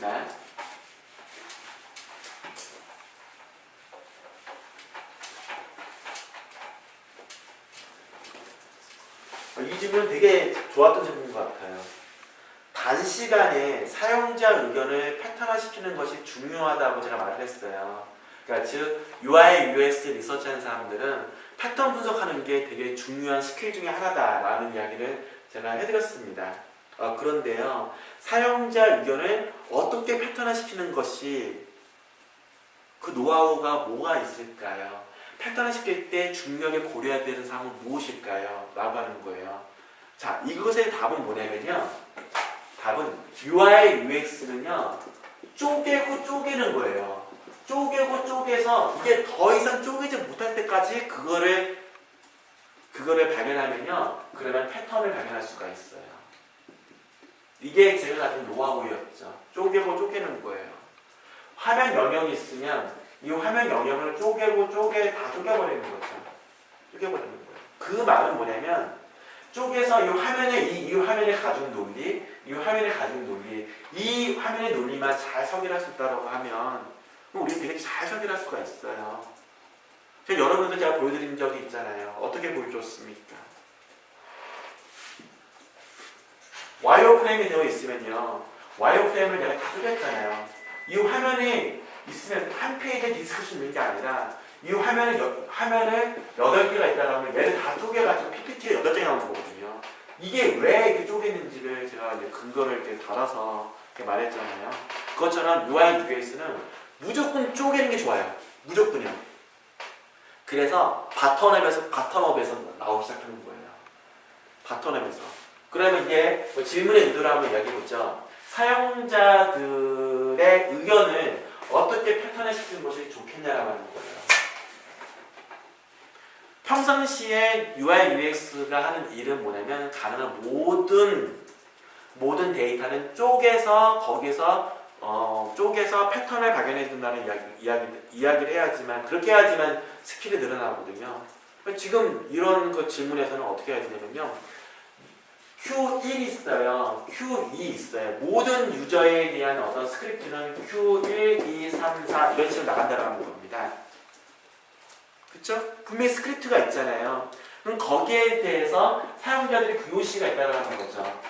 있습니다. 어, 이 질문 되게 좋았던 질문인 것 같아요. 단시간에 사용자 의견을 패턴화시키는 것이 중요하다고 제가 말을 했어요. 그러니까 즉 UI, UX 리서치하는 사람들은 패턴 분석하는 게 되게 중요한 스킬 중에 하나다라는 이야기를 제가 해드렸습니다. 어, 그런데요, 사용자 의견을 어떻게 패턴화시키는 것이 그 노하우가 뭐가 있을까요? 패턴화시킬 때 중요하게 고려해야 되는 사항은 무엇일까요? 라고 하는 거예요. 자, 이것의 답은 뭐냐면요. 답은 UI, UX는요, 쪼개고 쪼개는 거예요. 쪼개고 쪼개서 이게 더 이상 쪼개지 못할 때까지 그거를 그거를 발견하면요, 그러면 패턴을 발견할 수가 있어요. 이게 제가 가진 노하우였죠. 쪼개고 쪼개는 거예요. 화면 영역이 있으면 이 화면 영역을 쪼개고 쪼개 다 쪼개버리는 거죠. 쪼개버리는 거예요. 그 말은 뭐냐면 쪼개서 이 화면에 이, 이 화면에 가진 논리, 이 화면에 가진 논리, 이 화면의 논리만 잘 설계할 수 있다고 하면 우리 되게 잘 설계할 수가 있어요. 제가 여러분들 제가 보여드린 적이 있잖아요. 어떻게 보여줬습니까? 와이어프레임이 되어 있으면요. 와이어프레임을 내가 다 쪼갰잖아요. 이 화면이 있으면 한 페이지에 디스크시 있는 게 아니라 이 화면에 여, 화면에 8개가 있다고 하면 얘를 다 쪼개가지고 PPT에 8장이 나오는 거거든요. 이게 왜 이렇게 쪼개는지를 제가 이제 근거를 이렇게 달아서 이렇게 말했잖아요. 그것처럼 UI, UX는 무조건 쪼개는 게 좋아요. 무조건이요. 그래서 바텀업에서, 바텀업에서 나오기 시작하는 거예요. 바텀업에서. 그러면 이게 뭐 질문의 의도를 한번 이야기해보죠. 사용자들의 의견을 어떻게 패턴화 시키는 것이 좋겠냐라고 하는 거예요. 평상시에 UI, UX가 하는 일은 뭐냐면 가능한 모든 모든 데이터는 쪼개서 거기서 어, 쪼개서 패턴을 발견해 준다는 이야기, 이야기, 이야기를 해야지만 그렇게 해야지만 스킬이 늘어나거든요. 지금 이런 그 질문에서는 어떻게 해야 되냐면요. Q1 있어요. Q2 있어요. 모든 유저에 대한 어떤 스크립트는 Q1, 2, 3, 4 이런 식으로 나간다는 겁니다. 그쵸? 분명히 스크립트가 있잖아요. 그럼 거기에 대해서 사용자들이 VOC가 있다는 거죠.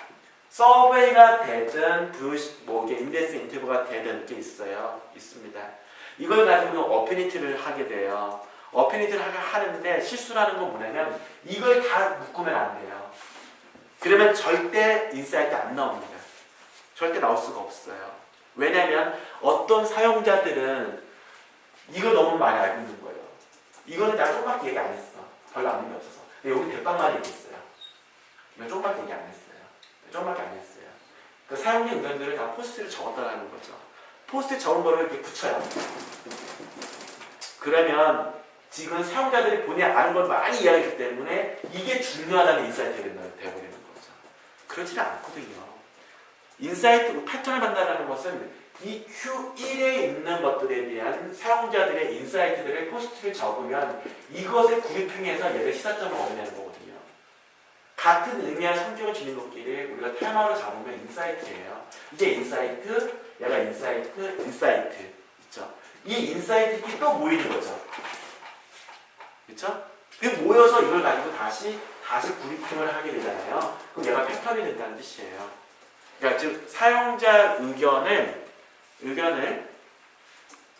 서베이가 되든 VOC, 뭐 이게 인덱스 인터뷰가 되든 이렇게 있어요. 있습니다. 이걸 가지고 어피니티를 하게 돼요. 어피니티를 하- 하는데 실수라는 건 뭐냐면 이걸 다 묶으면 안 돼요. 그러면 절대 인사이트 안 나옵니다. 절대 나올 수가 없어요. 왜냐면 어떤 사용자들은 이거 너무 많이 알고 있는 거예요. 이거는 내가 조금밖에 얘기 안 했어. 별로 아는 게 없어서. 근데 여기 대빵만 얘기했어요. 이거 조금밖에 얘기 안 했어요. 조금밖에 안 했어요. 그 사용자 의견들을 다 포스트를 적었다라는 거죠. 포스트에 적은 거를 이렇게 붙여요. 그러면 지금 사용자들이 본인이 아는 걸 많이 이야기하기 때문에 이게 중요하다는 인사이트가 된다- 되어버리는 거죠. 그렇지는 않거든요. 인사이트, 패턴을 판단하는 것은 이 Q1에 있는 것들에 대한 사용자들의 인사이트들을 포스트를 적으면 이것을 구입행해서 얘를 시사점을 얻어내는 거거든요. 같은 의미와 성격을 지닌 것끼리 우리가 테마로 잡으면 인사이트예요. 이게 인사이트, 얘가 인사이트, 인사이트. 있죠? 이 인사이트끼리 또 모이는 거죠. 그렇죠? 그 모여서 이걸 가지고 다시 다시 구입행을 하게 되잖아요. 그럼 얘가 패턴이 된다는 뜻이에요. 그러니까 즉 사용자 의견을 의견을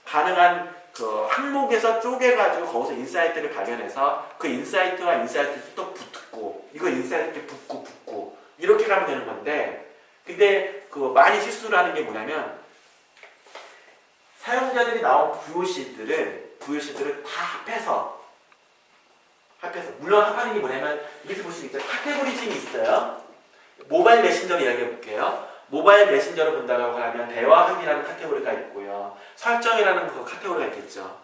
가능한 그 항목에서 쪼개가지고 거기서 인사이트를 발견해서 그 인사이트와 인사이트 또 붙고 이거 인사이트 붙고 붙고 이렇게 가면 되는 건데 근데 그 많이 실수를 하는 게 뭐냐면 사용자들이 나온 VOC들을 VOC들을 다 합해서 합해서 물론 게 뭐냐면 이렇게 볼 수 있죠 카테고리즘이 있어요 모바일 메신저를 이야기해 볼게요 모바일 메신저를 본다고 하면 대화함이라는 카테고리가 있고요. 설정이라는 그 카테고리가 있겠죠.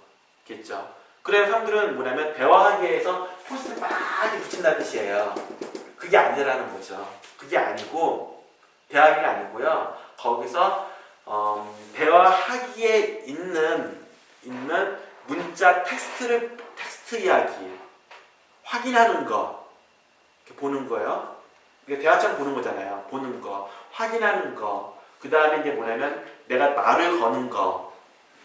있겠죠. 그래서 사람들은 뭐냐면 대화하기에서 포스트를 막 이렇게 붙인다는 뜻이에요. 그게 아니라는 거죠. 그게 아니고 대화하기가 아니고요. 거기서 어, 대화하기에 있는 있는 문자 텍스트를 텍스트 이야기 확인하는 거 보는 거예요. 이게 대화창 보는 거잖아요. 보는 거, 확인하는 거. 그 다음에 이제 뭐냐면 내가 말을 거는 거,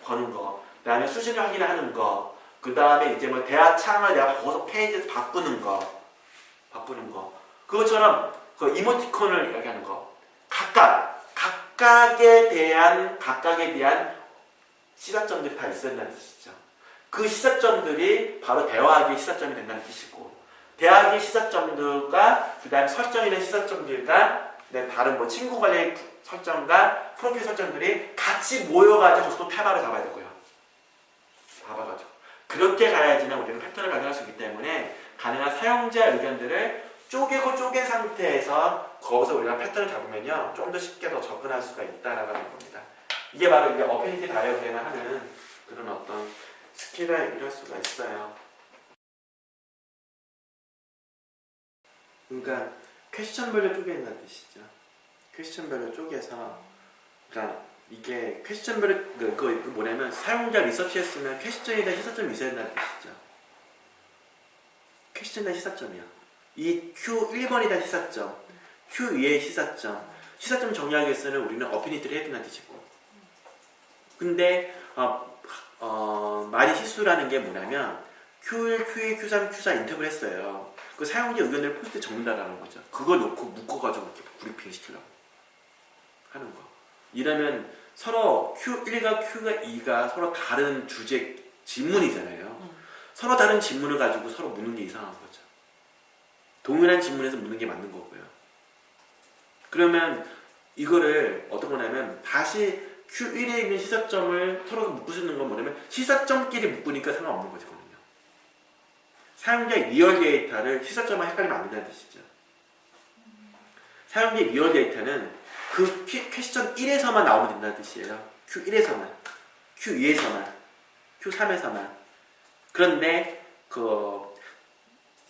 거는 거, 그 다음에 수신을 확인하는 거, 그 다음에 이제 뭐 대화 창을 내가 거기서 페이지에서 바꾸는 거, 바꾸는 거. 그것처럼 그 이모티콘을 이야기하는 거. 각각 각각에 대한 각각에 대한 시사점들이 다 있었다는 뜻이죠. 그 시사점들이 바로 대화하기의 시사점이 된다는 뜻이고 대화하기의 시사점들과 그 다음 설정이 된 시사점들과 네, 다른 뭐 친구 관련 설정과 프로필 설정들이 같이 모여가지고 또 테마를 잡아야 되고요. 잡아가지고 그렇게 가야지만 우리는 패턴을 발견할 수 있기 때문에 가능한 사용자 의견들을 쪼개고 쪼갠 상태에서 거기서 우리가 패턴을 잡으면요 좀 더 쉽게 더 접근할 수가 있다라는 겁니다. 이게 바로 이제 어페니티 다이어그램을 하는 그런 어떤 스킬을 이룰 수가 있어요. 그러니까 퀘스천별로 쪼갠다는 뜻이죠. 퀘스천별로 쪼개서 그러니까 이게 퀘스천별로 그, 그 뭐냐면 사용자 리서치했으면 퀘스천에 대한 시사점이 있어야 된다는 뜻이죠. 퀘스천에 대한 시사점이요. 이 Q1번에 대한 시사점, Q2의 시사점, 시사점 정리하기 위해서는 우리는 어피니티를 해야 된다는 뜻이고. 근데 어, 어, 말이 실수라는 게 뭐냐면 Q1, Q2, Q3, Q4 인터뷰를 했어요. 그 사용자 의견을 포스트에 적는다라는 거죠. 그거 놓고 묶어가지고 이렇게 브리핑 시키려고 하는 거. 이러면 서로 Q1과 Q2가 서로 다른 주제 질문이잖아요. 서로 다른 질문을 가지고 서로 묻는 게 이상한 거죠. 동일한 질문에서 묻는 게 맞는 거고요. 그러면 이거를 어떤 거냐면 다시 Q1에 있는 시사점을 서로 묶으시는 건 뭐냐면 시사점끼리 묶으니까 상관없는 거거든요. 사용자의 리얼 데이터를 시사점과 헷갈리면 안 된다는 뜻이죠. 사용자의 리얼 데이터는 그 퀘- 퀘스천 1에서만 나오면 된다는 뜻이에요. Q1에서만, Q2에서만, Q3에서만. 그런데 그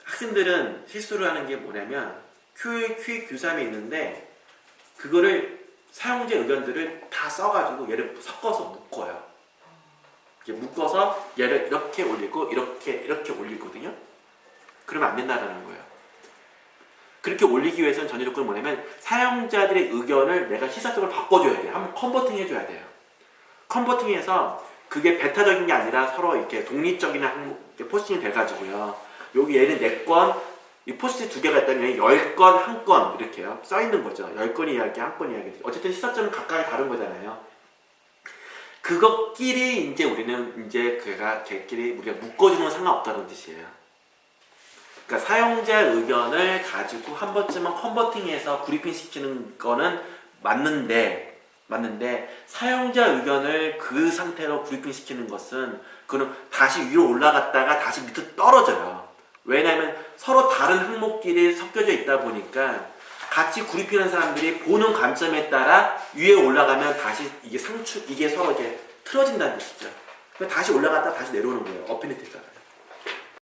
학생들은 실수를 하는 게 뭐냐면 Q1, Q2, Q3이 있는데 그거를 사용자 의견들을 다 써가지고 얘를 섞어서 묶어요. 이렇게 묶어서 얘를 이렇게 올리고 이렇게 이렇게 올리거든요. 그러면 안 된다라는 거예요. 그렇게 올리기 위해서는 전제 조건이 뭐냐면 사용자들의 의견을 내가 시사점을 바꿔줘야 돼요. 한번 컨버팅 해줘야 돼요. 컨버팅해서 그게 베타적인 게 아니라 서로 이렇게 독립적인 포스팅이 돼가지고요. 여기 얘는 네 건, 이 포스트 두 개가 있다면 10건, 한 건 이렇게요. 써 있는 거죠. 10건 이야기, 한 건 이야기. 어쨌든 시사점은 각각이 다른 거잖아요. 그것끼리 이제 우리는 이제 그가 걔끼리 우리가 묶어주는 건 상관없다는 뜻이에요. 그러니까 사용자 의견을 가지고 한 번쯤은 컨버팅해서 브리핑 시키는 거는 맞는데 맞는데 사용자 의견을 그 상태로 브리핑 시키는 것은 그는 다시 위로 올라갔다가 다시 밑으로 떨어져요. 왜냐하면 다른 항목끼리 섞여져 있다 보니까 같이 구립하는 사람들이 보는 관점에 따라 위에 올라가면 다시 이게 상추 이게 서로 이렇게 틀어진다는 뜻이죠. 다시 올라갔다 다시 내려오는 거예요. 따라.